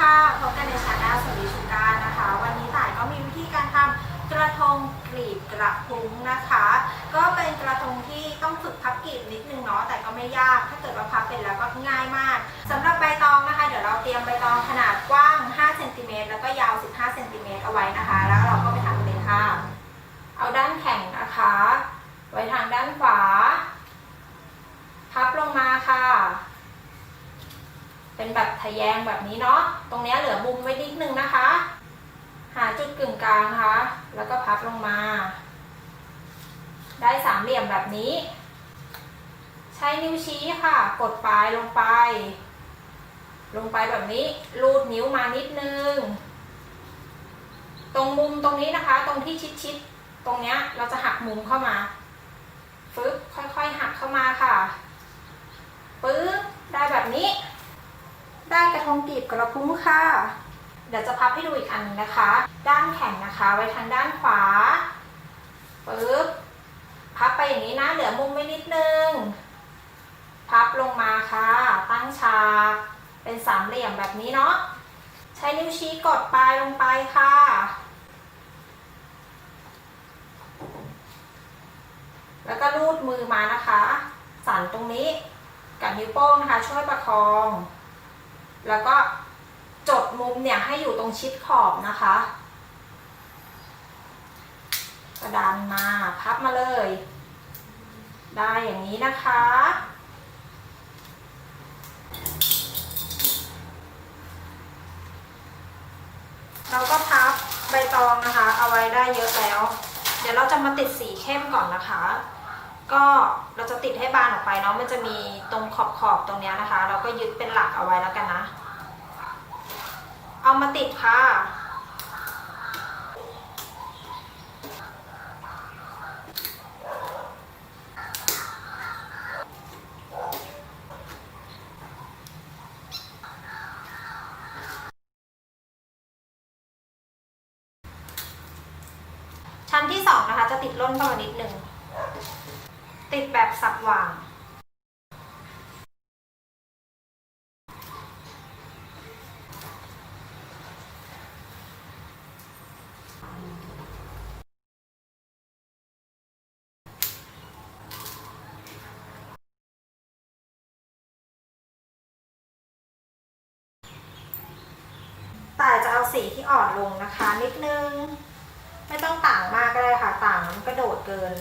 ค่ะพบกันในชาแนลสวีชูการนะคะ วันนี้ต่ายก็มีวิธีการทำกระทงกรีบกระพุ้งนะคะ ก็เป็นกระทงที่ต้องฝึกพับกรีบนิดนึงเนาะแต่ก็ไม่ยากถ้าเกิดว่าพับเป็นแล้วก็ง่ายมากสำหรับใบตองนะคะ เดี๋ยวเราเตรียมใบตองขนาดกว้าง 5 เซนติเมตรแล้วก็ยาว 15 เซนติเมตรเอาไว้นะคะแล้วเราก็ไปทำกันเลยค่ะ เอาด้านแข็งนะคะ ไว้ทางด้านขวา พับลงมาค่ะ เป็น แบบทะแยงแบบนี้เนาะ ตรงเนี้ยเหลือมุมไว้นิดนึงนะคะ หาจุดกึ่งกลางนะคะ แล้วก็พับลงมา ได้สามเหลี่ยมแบบนี้ ใช้นิ้วชี้ค่ะ กดปลายลงไป ลงไปแบบนี้รูดนิ้วมานิดนึง ตรงมุมตรงนี้นะคะ ตรงที่ชิดๆ ตรงเนี้ยเราจะหักมุมเข้ามาฟึบค่อยๆหักเข้ามาค่ะ ปึ๊บ ได้แบบนี้ ได้ กระพุ้งค่ะ เดี๋ยวจะพับให้ดูอีกอันหนึงนะคะ ด้านแข็งนะคะ ไว้ทางด้านขวาปึ๊บพับไปอย่างนี้นะ เหลือมุมไว้นิดนึง พับลงมาค่ะ ตั้งฉาก เป็นสามเหลี่ยมแบบนี้เนาะ ใช้นิ้วชี้กดปลายลงไปค่ะ แล้วก็ลูดมือมานะคะ สันตรงนี้ กับนิ้วโป้งนะคะ ช่วยประคอง แล้วก็ จดมุมเนี่ยให้อยู่ตรงชิดขอบนะคะ กระดานมาพับมาเลย ได้อย่างนี้นะคะ เราก็พับใบตองนะคะ เอาไว้ได้เยอะแล้ว เดี๋ยวเราจะมาติดสีเข้มก่อนนะคะก็เราจะติดให้บานออกไปเนาะมันจะมีตรงขอบขอบตรงเนี้ยนะคะ เราก็ยึดเป็นหลักเอาไว้แล้วกันนะ มาติดค่ะ ชั้นที่สองนะคะ จะติดร่นเข้ามานิดหนึ่ง ติดแบบสับหว่าง แต่จะเอาสีที่อ่อนลงนะคะ นิดนึง ไม่ต้องต่างมากก็ได้ค่ะ ต่างมันกระโดดเกิน